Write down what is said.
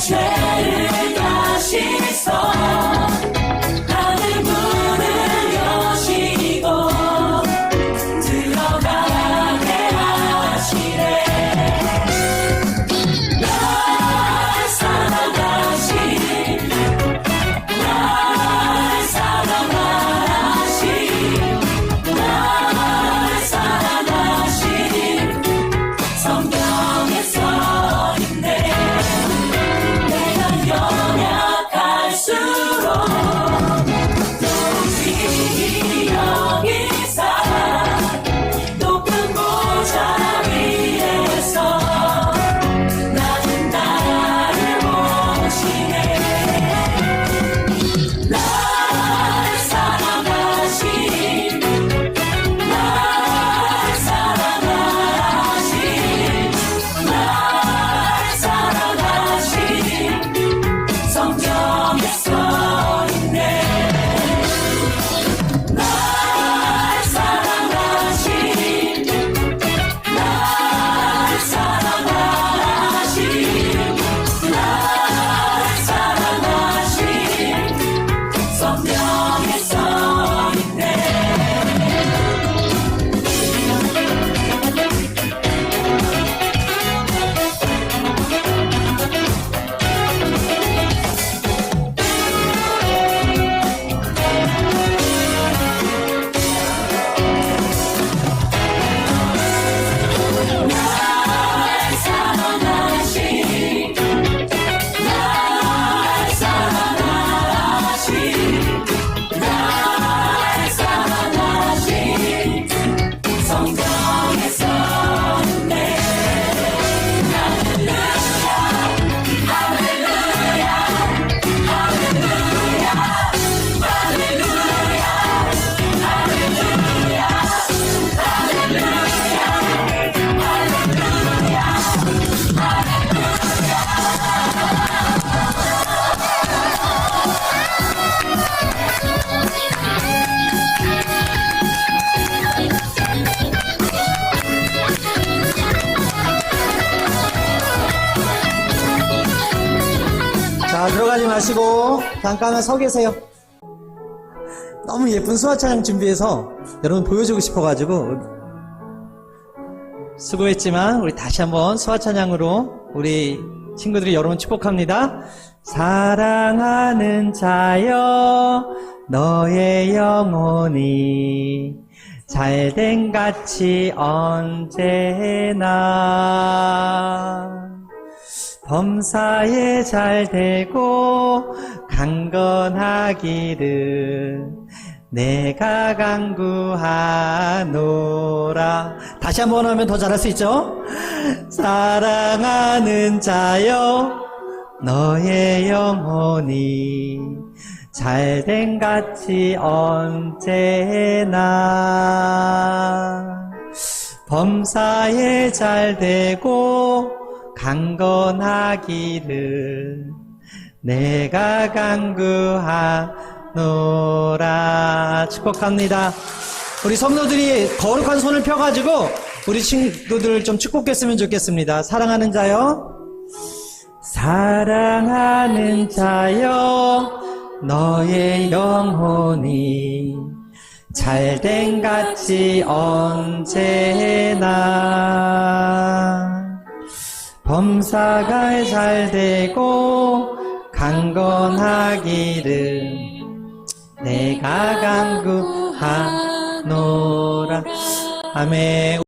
diferente. 자, 들어가지 마시고 잠깐만 서 계세요. 너무 예쁜 수화 찬양 준비해서 여러분 보여주고 싶어가지고 수고했지만 우리 다시 한번 수화 찬양으로 우리 친구들이 여러분 축복합니다. 사랑하는 자여 너의 영혼이 잘된 같이 언제나 범사에 잘 되고 강건하기를 내가 강구하노라 다시 한 번 하면 더 잘할 수 있죠? 사랑하는 자여 너의 영혼이 잘된 같이 언제나 범사에 잘 되고 강건하기를 내가 강구하노라 축복합니다. 우리 성도들이 거룩한 손을 펴가지고 우리 친구들 좀 축복했으면 좋겠습니다. 사랑하는 자요. 사랑하는 자여 너의 영혼이 잘된 같이 언제나 범사가 잘 되고 강건하기를 내가 강구하노라. 아멘